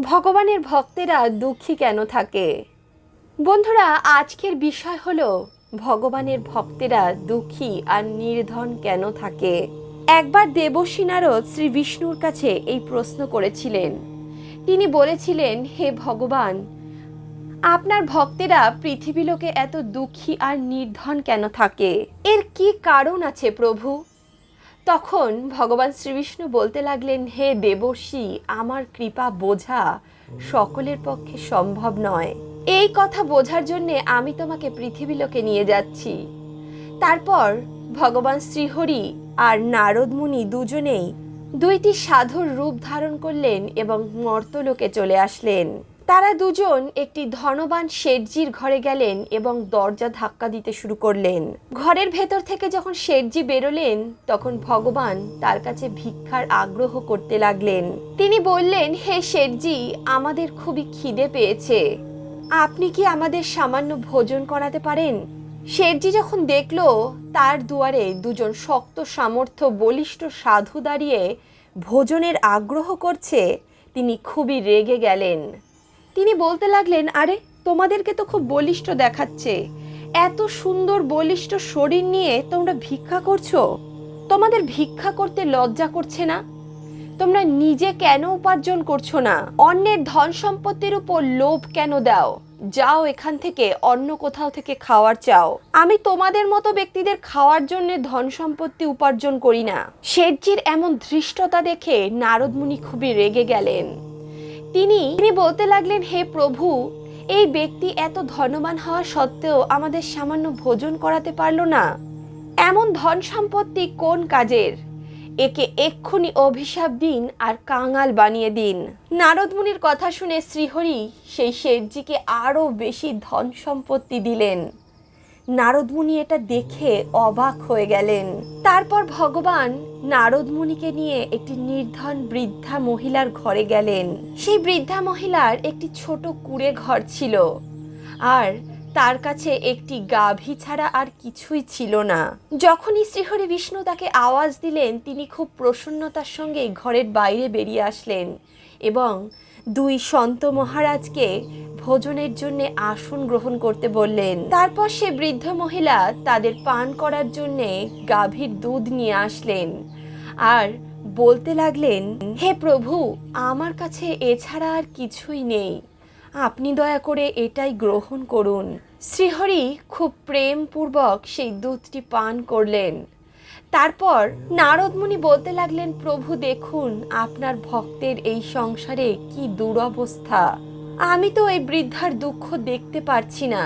ভগবানের ভক্তেরা দুঃখী কেন থাকে? বন্ধুরা, আজকের বিষয় হলো, ভগবানের ভক্তেরা দুঃখী আর নির্ধন কেন থাকে? একবার দেবশ্রী নারদ শ্রী বিষ্ণুর কাছে এই প্রশ্ন করেছিলেন। তিনি বলেছিলেন, হে ভগবান, আপনার ভক্তেরা পৃথিবীলোকে এত দুঃখী আর নির্ধন কেন থাকে? এর কি কারণ আছে প্রভু? তখন ভগবান শ্রীবিষ্ণু বলতে লাগলেন, হে দেবর্ষি, আমার কৃপা বোঝা সকলের পক্ষে সম্ভব নয়। এই কথা বোঝার জন্যে আমি তোমাকে পৃথিবী লোকে নিয়ে যাচ্ছি। তারপর ভগবান শ্রীহরি আর নারদ মুনি দুজনেই দুইটি সাধুর রূপ ধারণ করলেন এবং মর্তলোকে চলে আসলেন। তারা দুজন একটি ধনবান শেঠজির ঘরে গেলেন এবং দরজা ধাক্কা দিতে শুরু করলেন। ঘরের ভেতর থেকে যখন শেঠজি বেরোলেন, তখন ভগবান তার কাছে ভিক্ষার আগ্রহ করতে লাগলেন। তিনি বললেন, হে শেঠজি, আমাদের খুবই খিদে পেয়েছে। আপনি কি আমাদের সামান্য ভোজন করাতে পারেন? শেঠজি যখন দেখল, তার দুয়ারে দুজন শক্ত, সামর্থ্য, বলিষ্ঠ সাধু দাঁড়িয়ে ভোজনের আগ্রহ করছে, তিনি খুবই রেগে গেলেন। তিনি বলতে লাগলেন, আরে, তোমাদেরকে তো খুব বলিষ্ঠ দেখাচ্ছে। এত সুন্দর বলিষ্ঠ শরীর নিয়ে তোমরা ভিক্ষা করছ? তোমাদের ভিক্ষা করতে লজ্জা করছে না? তোমরা নিজে কেন উপার্জন করছ না? অন্যের ধন সম্পত্তির উপর লোভ কেন দাও? যাও এখান থেকে, অন্য কোথাও থেকে খাওয়ার চাও। আমি তোমাদের মতো ব্যক্তিদের খাওয়ার জন্য ধন সম্পত্তি উপার্জন করি না। শেঠজির এমন ধৃষ্টতা দেখে নারদমুনি খুবই রেগে গেলেন। তিনি তিনি বলতে লাগলেন, হে প্রভু, এই ব্যক্তি এত ধনবান হওয়া সত্ত্বেও আমাদের সামান্য ভোজন করাতে পারল না। এমন ধন সম্পত্তি কোন কাজের? একে এক্ষুনি অভিশাপ দিন আর কাঙাল বানিয়ে দিন। নারদমুনির কথা শুনে শ্রীহরি সেই শেঠজিকে আরও বেশি ধন সম্পত্তি দিলেন। নারদমুনি এটা দেখে অবাক হয়ে গেলেন। তারপর ভগবান নারদমুনিকে নিয়ে একটি নির্ধন বৃদ্ধা মহিলার ঘরে গেলেন। সেই বৃদ্ধা মহিলার একটি ছোট কুড়ে ঘর ছিল। আর তার কাছে একটি গাভী ছাড়া আর কিছুই ছিল না। যখনই শ্রীহরি বিষ্ণু তাকে আওয়াজ দিলেন, তিনি খুব প্রসন্নতার সঙ্গে ঘরের বাইরে বেরিয়ে আসলেন এবং দুই সন্ত মহারাজকে ভোজনের জন্য আসন গ্রহণ করতে বললেন। তারপর সে বৃদ্ধ মহিলা তাদের পান করার জন্যে গাভীর দুধ নিয়ে আসলেন। আর বলতে লাগলেন, হে প্রভু, আমার কাছে এছাড়া আর কিছুই নেই। আপনি দয়া করে এটাই গ্রহণ করুন। শ্রীহরি খুব প্রেমপূর্বক সেই দুধটি পান করলেন। তারপর নারদমুনি বলতে লাগলেন, প্রভু, দেখুন, আপনার ভক্তের এই সংসারে কি দুরবস্থা। আমি তো এই বৃদ্ধার দুঃখ দেখতে পারছি না।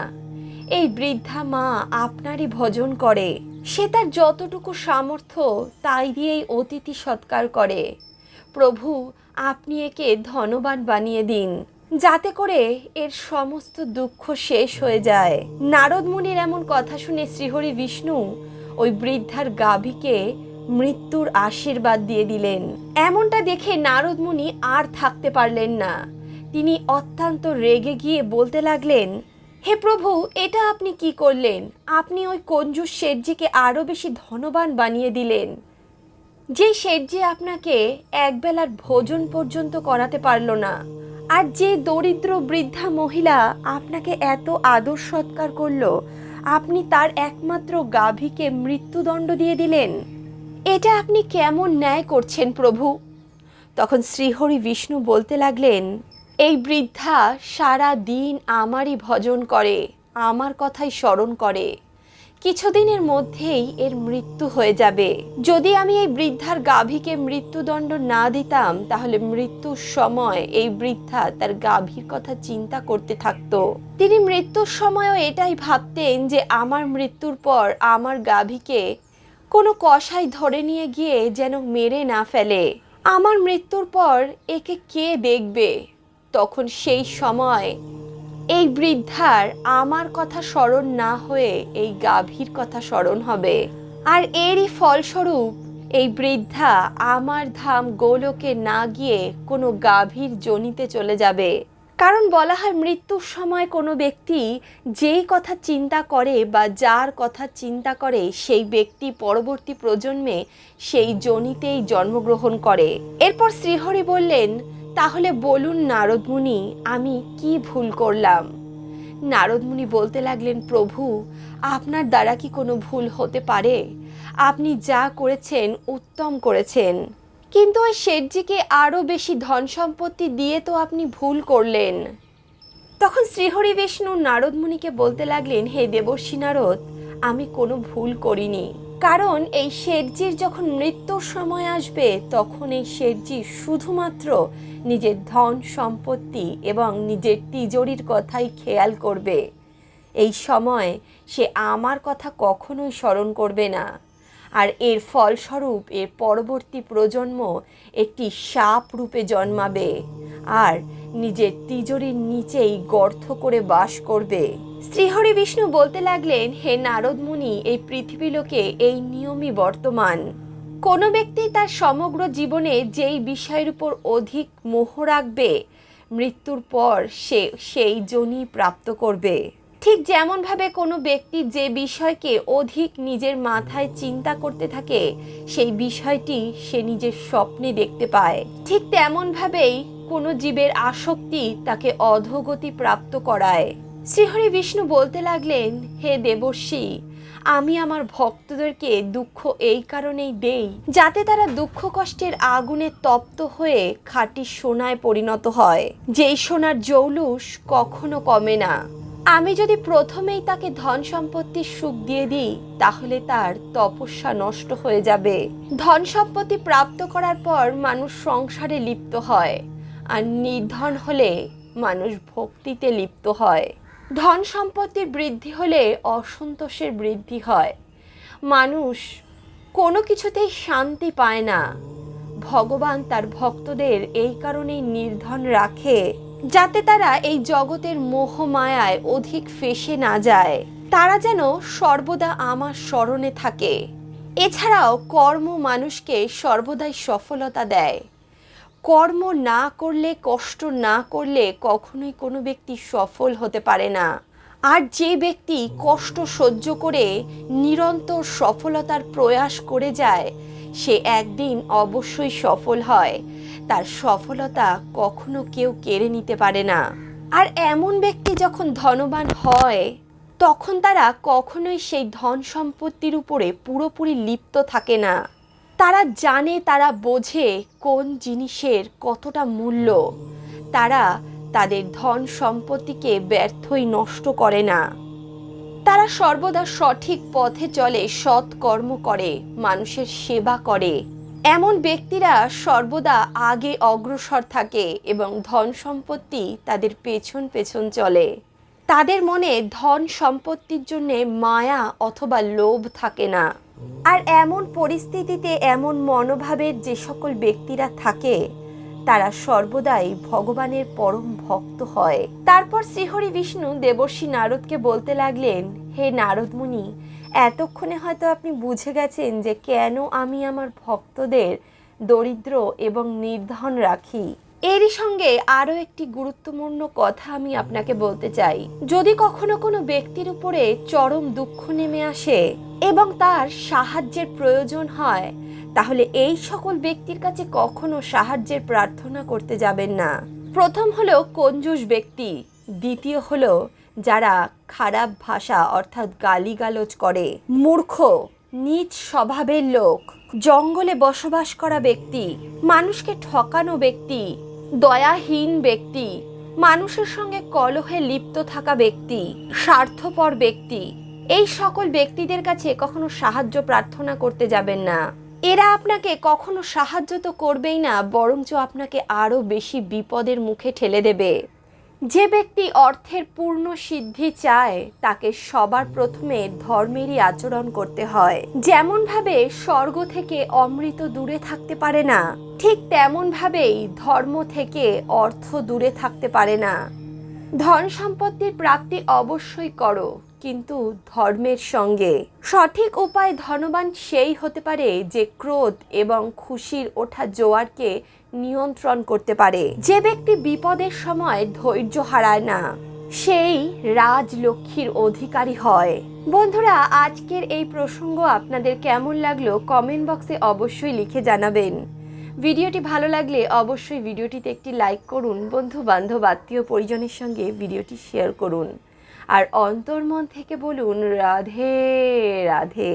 এই বৃদ্ধা মা আপনারই ভজন করে। সে তার যতটুকু সামর্থ্য তাই দিয়েই অতিথি সৎকার করে। প্রভু, আপনি একে ধনবান বানিয়ে দিন, যাতে করে এর সমস্ত দুঃখ শেষ হয়ে যায়। নারদ মুনির এমন কথা শুনে শ্রীহরি বিষ্ণু ওই বৃদ্ধার গাভীকে মৃত্যুর আশীর্বাদ দিয়ে দিলেন। এমনটা দেখে নারদ মুনি আর থাকতে পারলেন না। তিনি অত্যন্ত রেগে গিয়ে বলতে লাগলেন, হে প্রভু, এটা আপনি কি করলেন? আপনি ওই কঞ্জুস শেঠজিকে আরও বেশি ধনবান বানিয়ে দিলেন। যে শেঠজি আপনাকে একবেলার ভোজন পর্যন্ত করাতে পারল না, আর যে দরিদ্র বৃদ্ধা মহিলা আপনাকে এত আদর সৎকার করল, আপনি তার একমাত্র গাভীকে মৃত্যুদণ্ড দিয়ে দিলেন। এটা আপনি কেমন ন্যায় করছেন প্রভু? তখন শ্রীহরি বিষ্ণু বলতে লাগলেন এই বৃদ্ধা সারা দিন আমারই ভজন করে, আমার কথাই স্মরণ করে। কিছুদিনের মধ্যেই এর মৃত্যু হয়ে যাবে। যদি আমি এই বৃদ্ধার গাভীকে মৃত্যুদণ্ড না দিতাম, তাহলে মৃত্যুর সময় এই বৃদ্ধা তার গাভীর কথা চিন্তা করতে থাকতো। তিনি মৃত্যুর সময়ও এটাই ভাবতেন যে আমার মৃত্যুর পর আমার গাভীকে কোনো কষাই ধরে নিয়ে গিয়ে যেন মেরে না ফেলে। আমার মৃত্যুর পর একে কে দেখবে? তখন সেই সময় এই বৃদ্ধার আমার কথা স্মরণ না হয়ে এই গাভীর কথা স্মরণ হবে। আর এরই ফলস্বরূপ এই বৃদ্ধা আমার ধাম গোলকে না গিয়ে কোনো গাভীর জনিতে চলে যাবে। কারণ বলা হয় মৃত্যুর সময় কোনো ব্যক্তি যেই কথা চিন্তা করে বা যার কথা চিন্তা করে সেই ব্যক্তি পরবর্তী প্রজন্মে সেই জনিতেই জন্মগ্রহণ করে। এরপর শ্রীহরি বললেন তাহলে বলুন নারদমুনি আমি কি ভুল করলাম? নারদমুনি বলতে লাগলেন, প্রভু, আপনার দ্বারা কি কোনো ভুল হতে পারে? আপনি যা করেছেন, উত্তম করেছেন। কিন্তু ওই শেঠজিকে আরও বেশি ধন সম্পত্তি দিয়ে তো আপনি ভুল করলেন। তখন শ্রীহরি বিষ্ণু নারদমুনিকে বলতে লাগলেন, হে দেবর্ষী নারদ, আমি কোনো ভুল করিনি। কারণ এই শেঠজির যখন মৃত্যুর সময় আসবে, তখন এই শেঠজি শুধুমাত্র নিজের ধন, সম্পত্তি এবং নিজের তিজোরির কথাই খেয়াল করবে। এই সময় সে আমার কথা কখনোই স্মরণ করবে না। আর এর ফলস্বরূপ এর পরবর্তী প্রজন্ম একটি সাপ রূপে জন্মাবে। আর নিজের তিজোরির নিচেই গর্ত করে বাস করবে। শ্রীহরি বিষ্ণু বলতে লাগলেন, হে নারদ মুনি এই পৃথিবী লোকে এই নিয়মই বর্তমান। কোনো ব্যক্তি তার সমগ্র জীবনে যেই বিষয়ের উপর অধিক মোহ রাখবে, মৃত্যুর পর সে সেই জনই প্রাপ্ত করবে। ঠিক যেমনভাবে কোনো ব্যক্তি যে বিষয়কে অধিক নিজের মাথায় চিন্তা করতে থাকে, সেই বিষয়টি সে নিজের স্বপ্নে দেখতে পায়। ঠিক তেমনভাবেই কোনো জীবের আসক্তি তাকে অধোগতি প্রাপ্ত করায়। শ্রীহরি বিষ্ণু বলতে লাগলেন, হে দেবর্ষী, আমি আমার ভক্তদেরকে দুঃখ এই কারণেই দেই, যাতে তারা দুঃখ কষ্টের আগুনে তপ্ত হয়ে খাঁটি সোনায় পরিণত হয়। যেই সোনার জৌলুস কখনো কমে না। আমি যদি প্রথমেই তাকে ধন সম্পত্তির সুখ দিয়ে দিই, তাহলে তার তপস্যা নষ্ট হয়ে যাবে। ধন সম্পত্তি প্রাপ্ত করার পর মানুষ সংসারে লিপ্ত হয়। আর নির্ধন হলে মানুষ ভক্তিতে লিপ্ত হয়। ধন সম্পত্তির বৃদ্ধি হলে অসন্তোষের বৃদ্ধি হয়। মানুষ কোনো কিছুতেই শান্তি পায় না। ভগবান তার ভক্তদের এই কারণেই নির্ধন রাখে, যাতে তারা এই জগতের মোহমায়ায় অধিক ফেসে না যায়। তারা যেন সর্বদা আমার স্মরণে থাকে। এছাড়াও কর্ম মানুষকে সর্বদাই সফলতা দেয়। কর্ম না করলে, কষ্ট না করলে কখনোই কোনো ব্যক্তি সফল হতে পারে না। আর যে ব্যক্তি কষ্ট সহ্য করে নিরন্তর সফলতার প্রয়াস করে যায়, সে একদিন অবশ্যই সফল হয়। তার সফলতা কখনো কেউ কেড়ে নিতে পারে না। আর এমন ব্যক্তি যখন ধনবান হয়, তখন তারা কখনোই সেই ধন সম্পত্তির উপরে পুরোপুরি লিপ্ত থাকে না। তারা জানে, তারা বোঝে কোন জিনিসের কতটা মূল্য। তারা তাদের ধন সম্পত্তিকে ব্যর্থই নষ্ট করে না। তারা সর্বদা সঠিক পথে চলে, সৎ কর্ম করে, মানুষের সেবা করে। এমন ব্যক্তিরা সর্বদা আগে অগ্রসর থাকে এবং ধন সম্পত্তি তাদের পেছন পেছন চলে। তাদের মনে ধন সম্পত্তির জন্যে মায়া অথবা লোভ থাকে না। আর এমন পরিস্থিতিতে এমন মনোভাবের যে সকল ব্যক্তিরা থাকে, তারা সর্বদাই ভগবানের পরম ভক্ত হয়। তারপর শ্রীহরি বিষ্ণু দেবর্ষী নারদকে বলতে লাগলেন, হে নারদমুনি এতক্ষণে হয়তো আপনি বুঝে গেছেন যে কেন আমি আমার ভক্তদের দরিদ্র এবং নির্ধন রাখি। এরই সঙ্গে আরও একটি গুরুত্বপূর্ণ কথা আমি আপনাকে বলতে চাই। যদি কখনো কোনো ব্যক্তির উপরে চরম দুঃখ নেমে আসে এবং তার সাহায্যের প্রয়োজন হয়, তাহলে এই সকল ব্যক্তির কাছে কখনো সাহায্যের প্রার্থনা করতে যাবেন না। প্রথম হলো কঞ্জুস ব্যক্তি, দ্বিতীয় হলো যারা খারাপ ভাষা অর্থাৎ গালিগালোচ করে। মূর্খ নিজ স্বভাবের লোক, জঙ্গলে বসবাস করা ব্যক্তি, মানুষকে ঠকানো ব্যক্তি দয়াহীন ব্যক্তি, মানুষের সঙ্গে কলহে লিপ্ত থাকা ব্যক্তি, স্বার্থপর ব্যক্তি। এই সকল ব্যক্তিদের কাছে কখনো সাহায্য প্রার্থনা করতে যাবেন না। এরা আপনাকে কখনো সাহায্য তো করবেই না, বরঞ্চ আপনাকে আরও বেশি বিপদের মুখে ঠেলে দেবে। যে ব্যক্তি অর্থের পূর্ণ সিদ্ধি চায়, তাকে সবার প্রথমে ধর্মেরই আচরণ করতে হয়। যেমনভাবে স্বর্গ থেকে অমৃত দূরে থাকতে পারে না, ঠিক তেমনভাবেই ধর্ম থেকে অর্থ দূরে থাকতে পারে না। ধন সম্পত্তির প্রাপ্তি অবশ্যই করো, কিন্তু ধর্মের সঙ্গে। সঠিক উপায় ধনবান সেই হতে পারে যে ক্রোধ এবং খুশির ওঠা জোয়ারকে নিয়ন্ত্রণ করতে পারে। যে ব্যক্তি বিপদের সময় ধৈর্য হারায় না, সেই রাজলক্ষ্মীর অধিকারী হয়। বন্ধুরা, আজকের এই প্রসঙ্গ আপনাদের কেমন লাগল কমেন্ট বক্সে অবশ্যই লিখে জানাবেন। ভিডিওটি ভালো লাগলে অবশ্যই ভিডিওটিতে একটি লাইক করুন বন্ধু বান্ধব আত্মীয় পরিজনের সঙ্গে ভিডিওটি শেয়ার করুন। আর অন্তর্মন থেকে বলুন, রাধে রাধে।